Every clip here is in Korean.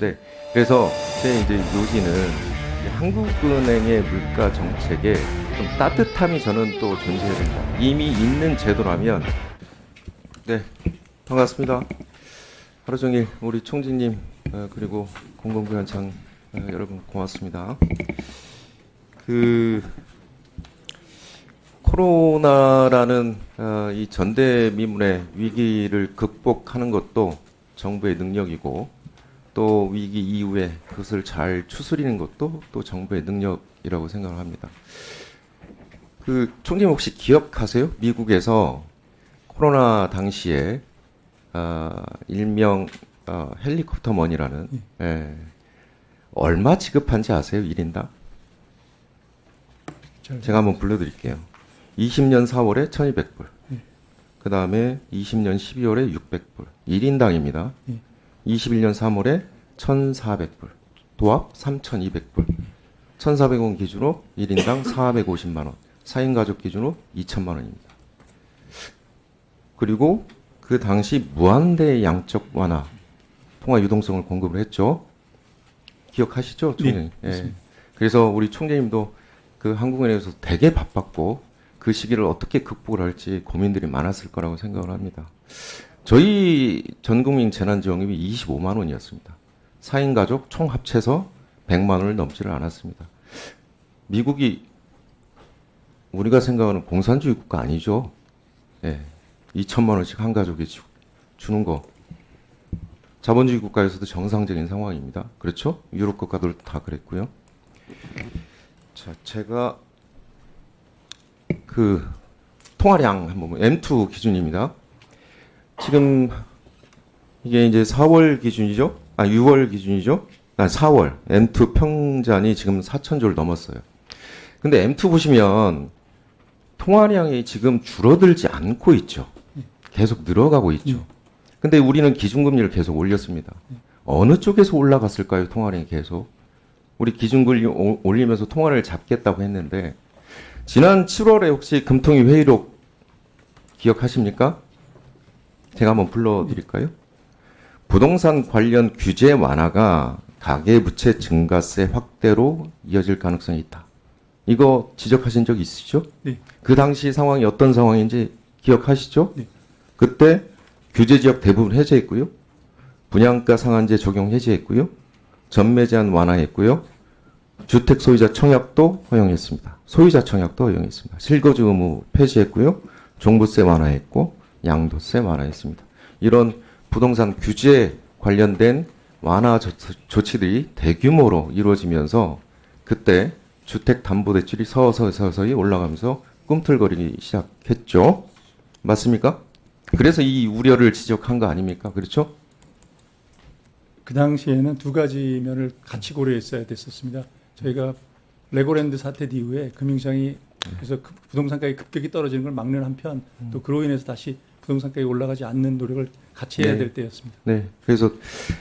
네. 그래서 제 이제 요지는 이 한국은행의 물가 정책에 좀 따뜻함이 저는 또 존재해야 된다. 이미 있는 제도라면 네 반갑습니다. 하루 종일 우리 총재님 어, 그리고 공공부원장 어, 여러분 고맙습니다. 그 코로나라는 어, 이 전대미문의 위기를 극복하는 것도 정부의 능력이고 또 위기 이후에 그것을 잘 추스리는 것도 또 정부의 능력이라고 생각을 합니다. 그 총님 혹시 기억하세요? 미국에서 코로나 당시에 아, 일명 어, 헬리콥터 머니라는 예. 얼마 지급한지 아세요? 1인당? 잘 제가 한번 불러드릴게요. 20년 4월에 1200불. 그 다음에 20년 12월에 600불. 1인당입니다. 예. 21년 3월에 1400불. 도합 3200불. 1400원 기준으로 1인당 450만 원. 4인 가족 기준으로 2천만 원입니다. 그리고 그 당시 무한대 양적 완화. 통화 유동성을 공급을 했죠. 기억하시죠? 총장님? 네, 맞습니다. 그래서 우리 총재님도 그 한국은행에서 되게 바빴고 그 시기를 어떻게 극복을 할지 고민들이 많았을 거라고 생각을 합니다. 저희 전국민 재난지원금이 25만 원이었습니다. 4인 가족 총 합쳐서 100만 원을 넘지를 않았습니다. 미국이 우리가 생각하는 공산주의 국가 아니죠. 예. 2천만 원씩 한 가족에 주- 주는 거. 자본주의 국가에서도 정상적인 상황입니다. 그렇죠? 유럽 국가들 다 그랬고요. 자, 제가 그 통화량 한번 보- M2 기준입니다. 지금 이게 이제 4월 기준이죠? 아, 6월 기준이죠? 아, 4월 M2 평잔이 지금 4천조를 넘었어요. 근데 M2 보시면 통화량이 지금 줄어들지 않고 있죠. 계속 늘어가고 있죠. 근데 우리는 기준금리를 계속 올렸습니다. 어느 쪽에서 올라갔을까요? 통화량이 계속. 우리 기준금리 오- 올리면서 통화를 잡겠다고 했는데 지난 7월에 혹시 금통위 회의록 기억하십니까? 제가 한번 불러드릴까요? 부동산 관련 규제 완화가 가계부채 증가세 확대로 이어질 가능성이 있다. 이거 지적하신 적 있으시죠? 네. 그 당시 상황이 어떤 상황인지 기억하시죠? 네. 그때 규제 지역 대부분 해제했고요. 분양가 상한제 적용 해제했고요. 전매 제한 완화했고요. 주택 소유자 청약도 허용했습니다. 소유자 청약도 허용했습니다. 실거주 의무 폐지했고요. 종부세 완화했고 양도세 완화했습니다. 이런 부동산 규제 관련된 완화 조- 조치들이 대규모로 이루어지면서 그때 주택 담보 대출이 서서히 서서히 올라가면서 꿈틀거리기 시작했죠. 맞습니까? 그래서 이 우려를 지적한 거 아닙니까? 그렇죠? 그 당시에는 두 가지 면을 같이 고려했어야 됐었습니다. 저희가 레고랜드 사태 이후에 금융시장이 그래서 급- 부동산 가격이 급격히 떨어지는 걸 막는 한편 또 그로 인해서 다시 부동산 가격이 올라가지 않는 노력을 같이 해야 네. 될 때였습니다. 네. 그래서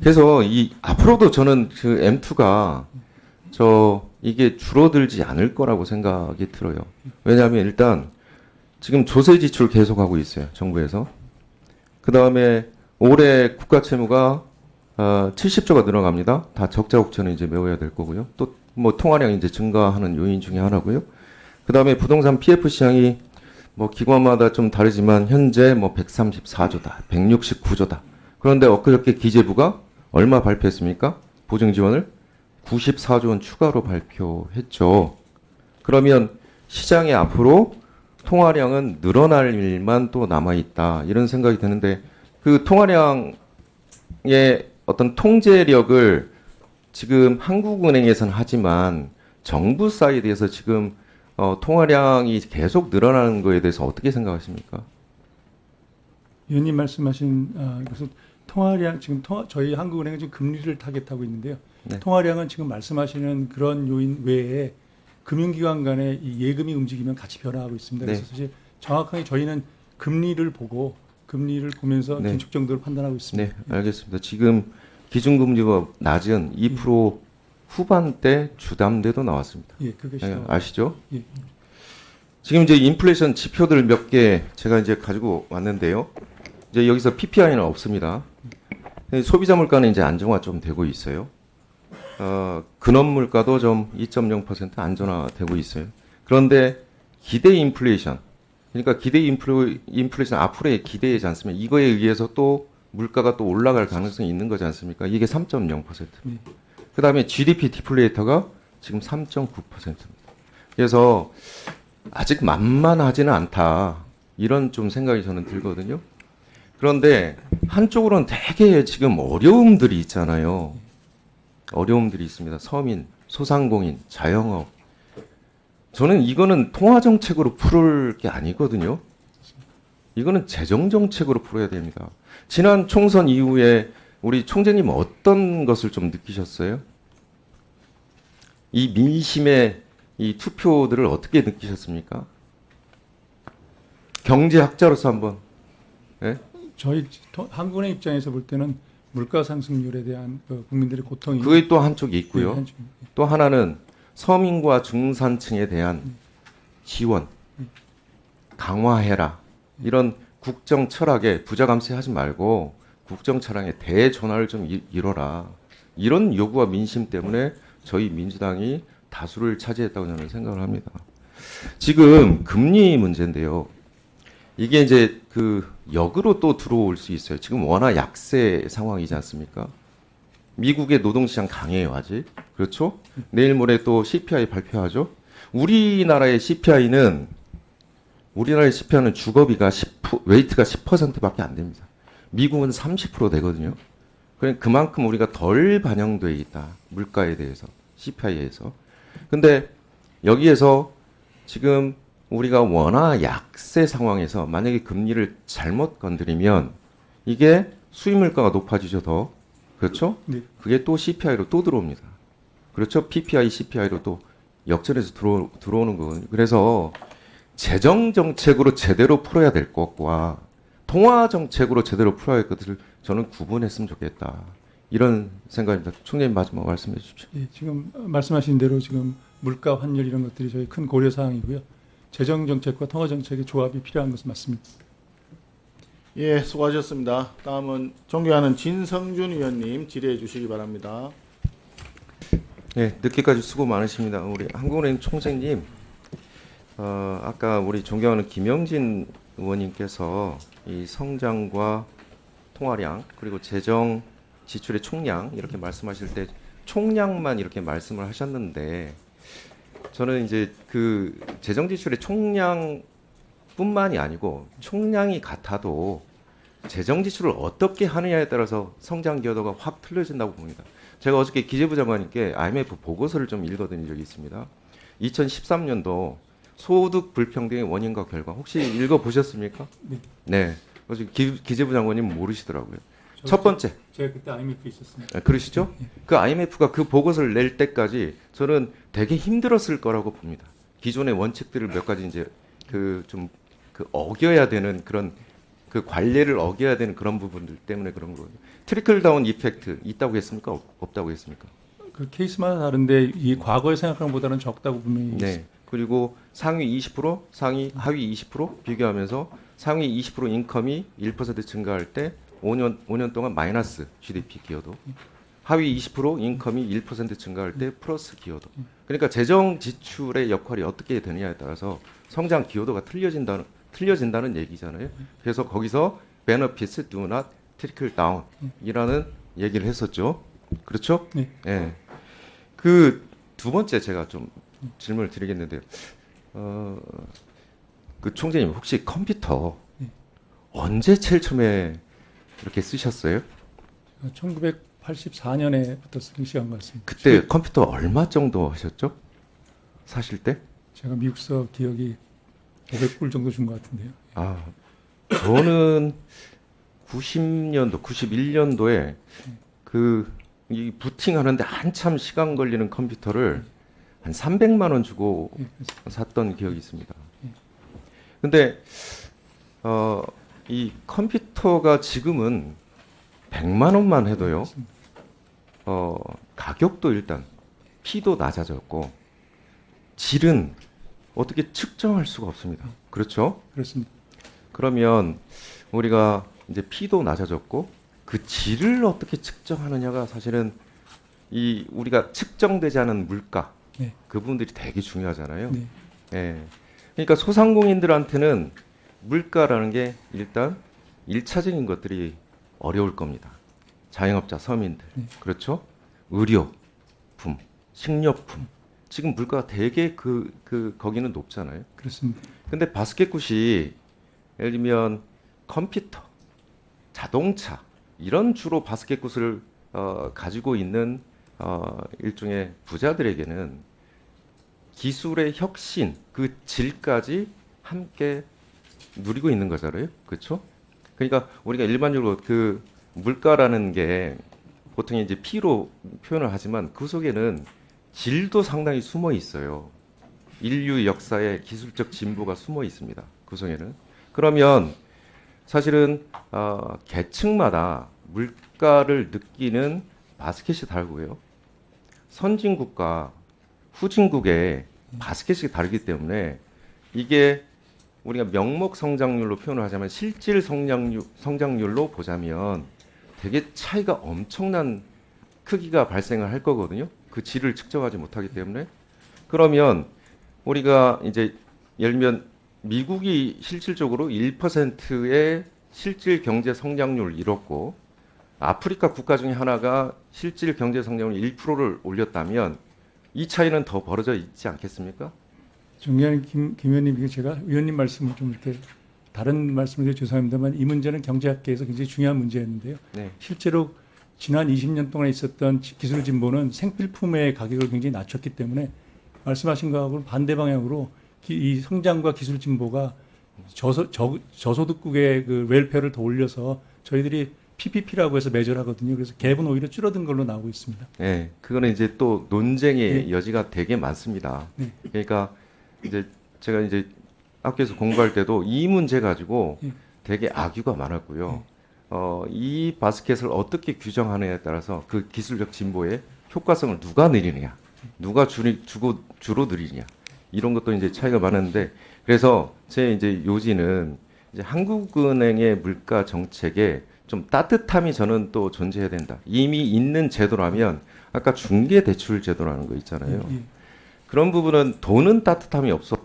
그래서 이 앞으로도 저는 그 M2가 저 이게 줄어들지 않을 거라고 생각이 들어요. 왜냐하면 일단 지금 조세 지출 계속하고 있어요. 정부에서. 그 다음에 올해 국가 채무가 어, 70조가 늘어갑니다. 다 적자 옥천을 이제 메워야 될 거고요. 또 뭐 통화량이 이제 증가하는 요인 중에 하나고요. 그 다음에 부동산 PF 시장이 뭐 기관마다 좀 다르지만 현재 뭐 134조다, 169조다. 그런데 엊그저께 기재부가 얼마 발표했습니까? 보증 지원을 94조 원 추가로 발표했죠. 그러면 시장에 앞으로 통화량은 늘어날 일만 또 남아 있다. 이런 생각이 드는데 그 통화량의 어떤 통제력을 지금 한국은행에서는 하지만 정부 사이드에서 지금 어, 통화량이 계속 늘어나는 거에 대해서 어떻게 생각하십니까? 위원님 말씀하신 아, 그래서 통화량 지금 통화, 저희 한국은행은 지금 금리를 타겟하고 있는데요. 네. 통화량은 지금 말씀하시는 그런 요인 외에 금융기관 간의 이 예금이 움직이면 같이 변화하고 있습니다. 네. 그래서 사실 정확하게 저희는 금리를 보고 금리를 보면서 네. 긴축 정도를 판단하고 있습니다. 네, 알겠습니다. 지금 기준금리가 낮은 2% 후반대 주담대도 나왔습니다. 예, 그것이 예, 아시죠? 예. 지금 이제 인플레이션 지표들 몇 개 제가 이제 가지고 왔는데요. 이제 여기서 PPI는 없습니다. 소비자 물가는 이제 안정화 좀 되고 있어요. 어, 근원 물가도 좀 2.0% 안정화되고 있어요. 그런데 기대 인플레이션, 그러니까 기대 인플레, 인플레이션 앞으로의 기대이지 않습니까? 이거에 의해서 또 물가가 또 올라갈 가능성이 있는 거지 않습니까? 이게 3.0%. 네. 그 다음에 GDP 디플레이터가 지금 3.9%입니다. 그래서 아직 만만하지는 않다. 이런 좀 생각이 저는 들거든요. 그런데 한쪽으로는 되게 지금 어려움들이 있잖아요. 어려움들이 있습니다. 서민, 소상공인, 자영업. 저는 이거는 통화 정책으로 풀을 게 아니거든요. 이거는 재정 정책으로 풀어야 됩니다. 지난 총선 이후에 우리 총재님 어떤 것을 좀 느끼셨어요? 이 민심의 이 투표들을 어떻게 느끼셨습니까? 경제학자로서 한번 예? 저희 도- 한국은행 입장에서 볼 때는 물가 상승률에 대한 그 국민들의 고통이 그게 또 한쪽이 있고요. 네, 한쪽. 또 하나는 서민과 중산층에 대한 지원 강화해라 이런 국정 철학에 부자 감세하지 말고 국정 철학에 대전환을 좀 이- 이뤄라 이런 요구와 민심 때문에 저희 민주당이 다수를 차지했다고 저는 생각을 합니다. 지금 금리 문제인데요. 이게 이제 그 역으로 또 들어올 수 있어요. 지금 워낙 약세 상황이지 않습니까? 미국의 노동시장 강해요 아직 그렇죠? 내일 모레 또 CPI 발표하죠. 우리나라의 CPI는 우리나라의 CPI는 주거비가 10 웨이트가 10%밖에 안 됩니다. 미국은 30% 되거든요. 그러니까 그만큼 우리가 덜 반영돼 있다 물가에 대해서 CPI에서. 근데 여기에서 지금 우리가 워낙 약세 상황에서 만약에 금리를 잘못 건드리면 이게 수입 물가가 높아지죠 더 그렇죠? 네. 그게 또 CPI로 또 들어옵니다. 그렇죠? PPI, CPI로 또 역전해서 들어, 들어오는 거거든요. 그래서 재정 정책으로 제대로 풀어야 될 것과 통화 정책으로 제대로 풀어야 할 것을 저는 구분했으면 좋겠다. 이런 생각입니다. 총장님 마지막 말씀해 주십시오. 예, 지금 말씀하신 대로 지금 물가 환율 이런 것들이 저희 큰 고려 사항이고요. 재정 정책과 통화 정책의 조합이 필요한 것은 맞습니다. 예, 수고하셨습니다. 다음은 존경하는 진성준 의원님 질의해 주시기 바랍니다. 네, 늦게까지 수고 많으십니다. 우리 한국은행 총재님, 어, 아까 우리 존경하는 김영진 의원님께서 이 성장과 통화량 그리고 재정 지출의 총량 이렇게 말씀하실 때 총량만 이렇게 말씀을 하셨는데 저는 이제 그 재정 지출의 총량뿐만이 아니고 총량이 같아도 재정 지출을 어떻게 하느냐에 따라서 성장 기여도가 확 틀려진다고 봅니다. 제가 어저께 기재부 장관님께 IMF 보고서를 좀 읽어드린 적이 있습니다. 2013년도 소득 불평등의 원인과 결과 혹시 읽어 보셨습니까? 네. 네. 어제 기, 기재부 장관님 모르시더라고요. 저- 첫 번째, 제가 그때 IMF 있었습니다. 아, 그러시죠? 그 IMF가 그 보고서를 낼 때까지 저는 되게 힘들었을 거라고 봅니다. 기존의 원칙들을 몇 가지 이제 그좀그 어겨야 되는 그런 그 관례를 어겨야 되는 그런 부분들 때문에 그런 거거든요. 트리클 다운 이펙트 있다고 했습니까? 없- 없다고 했습니까? 그 케이스마다 다른데 이 과거에 생각한 것보다는 적다고 분명히 네. 그리고 상위 20%, 상위 하위 20% 비교하면서 상위 20% 인컴이 1% 증가할 때 5년 5년 동안 마이너스 GDP 기여도. 하위 20% 인컴이 1% 증가할 때 플러스 기여도. 그러니까 재정 지출의 역할이 어떻게 되느냐에 따라서 성장 기여도가 틀려진다는 틀려진다는 얘기잖아요. 그래서 거기서 benefits do not trickle down이라는 얘기를 했었죠. 그렇죠? 네. 예. 그 두 번째 제가 좀 질문을 드리겠는데요. 어, 그 총재님 혹시 컴퓨터 네. 언제 제일 처음에 이렇게 쓰셨어요? 1984년에부터 쓰기 시작한 것 같습니다. 그때 컴퓨터 얼마 정도 하셨죠? 사실 때? 제가 미국서 기억이 500불 정도 준 것 같은데요. 아, 저는 90년도, 91년도에 그 이 부팅하는데 한참 시간 걸리는 컴퓨터를 한 300만 원 주고 샀던 기억이 있습니다. 근데 어, 이 컴퓨터가 지금은 100만 원만 해도요. 어, 가격도 일단 피도 낮아졌고 질은 어떻게 측정할 수가 없습니다. 그렇죠? 그렇습니다. 그러면 우리가 이제 피도 낮아졌고 그 질을 어떻게 측정하느냐가 사실은 이 우리가 측정되지 않은 물가 네. 그 부분들이 되게 중요하잖아요. 네. 예. 그러니까 소상공인들한테는 물가라는 게 일단 일차적인 것들이 어려울 겁니다. 자영업자, 서민들. 네. 그렇죠? 의료품, 식료품. 지금 물가가 되게 그, 그, 거기는 높잖아요. 그렇습니다. 근데 바스켓굿이 예를 들면 컴퓨터, 자동차 이런 주로 바스켓굿을 어, 가지고 있는 어, 일종의 부자들에게는 기술의 혁신, 그 질까지 함께 누리고 있는 거잖아요. 그렇죠? 그러니까 우리가 일반적으로 그 물가라는 게 보통 이제 P로 표현을 하지만 그 속에는 질도 상당히 숨어 있어요. 인류 역사의 기술적 진보가 숨어 있습니다. 그 속에는. 그러면 사실은 어, 계층마다 물가를 느끼는 바스켓이 다르고요. 선진국과 후진국의 바스켓이 다르기 때문에 이게 우리가 명목 성장률로 표현을 하자면 실질 성장률, 성장률로 보자면 되게 차이가 엄청난 크기가 발생을 할 거거든요. 그 질을 측정하지 못하기 때문에 그러면 우리가 이제 예를 들면 미국이 실질적으로 1%의 실질 경제 성장률을 이뤘고 아프리카 국가 중에 하나가 실질 경제 성장률 1%를 올렸다면 이 차이는 더 벌어져 있지 않겠습니까? 중요한 김, 김 의원님, 제가 의원님 말씀을 좀 이렇게 다른 말씀을 드려 죄송합니다만 이 문제는 경제학계에서 굉장히 중요한 문제였는데요. 네. 실제로 지난 20년 동안 있었던 지- 기술 진보는 생필품의 가격을 굉장히 낮췄기 때문에 말씀하신 거하고는 반대 방향으로 기- 이 성장과 기술 진보가 저소, 저, 저소득국의 그 웰페어를 더 올려서 저희들이 PPP라고 해서 매절 하거든요. 그래서 갭은 오히려 줄어든 걸로 나오고 있습니다. 네, 그거는 이제 또 논쟁의 네. 여지가 되게 많습니다. 네. 그러니까 이제 제가 이제 학교에서 공부할 때도 이 문제 가지고 네. 되게 악유가 많았고요. 어, 이 바스켓을 어떻게 규정하느냐에 따라서 그 기술적 진보의 효과성을 누가 늘리느냐, 누가 주, 주고 주로 늘리느냐 이런 것도 이제 차이가 많았는데 그래서 제 이제 요지는 이제 한국은행의 물가 정책에 좀 따뜻함이 저는 또 존재해야 된다. 이미 있는 제도라면 아까 중개 대출 제도라는 거 있잖아요. 예, 예. 그런 부분은 돈은 따뜻함이 없어.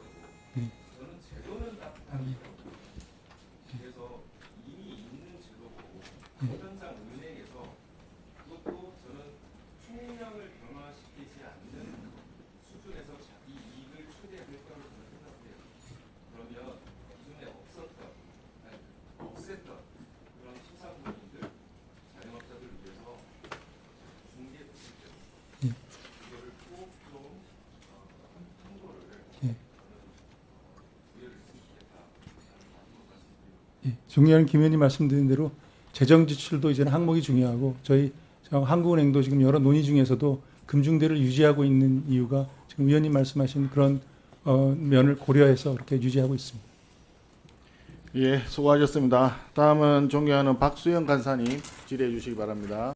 중요한 김 의원님 말씀드린 대로 재정 지출도 이제는 항목이 중요하고 저희 저 한국은행도 지금 여러 논의 중에서도 금중대를 유지하고 있는 이유가 지금 의원님 말씀하신 그런 어, 면을 고려해서 이렇게 유지하고 있습니다. 예, 수고하셨습니다. 다음은 존경하는 박수영 간사님 질의해 주시기 바랍니다.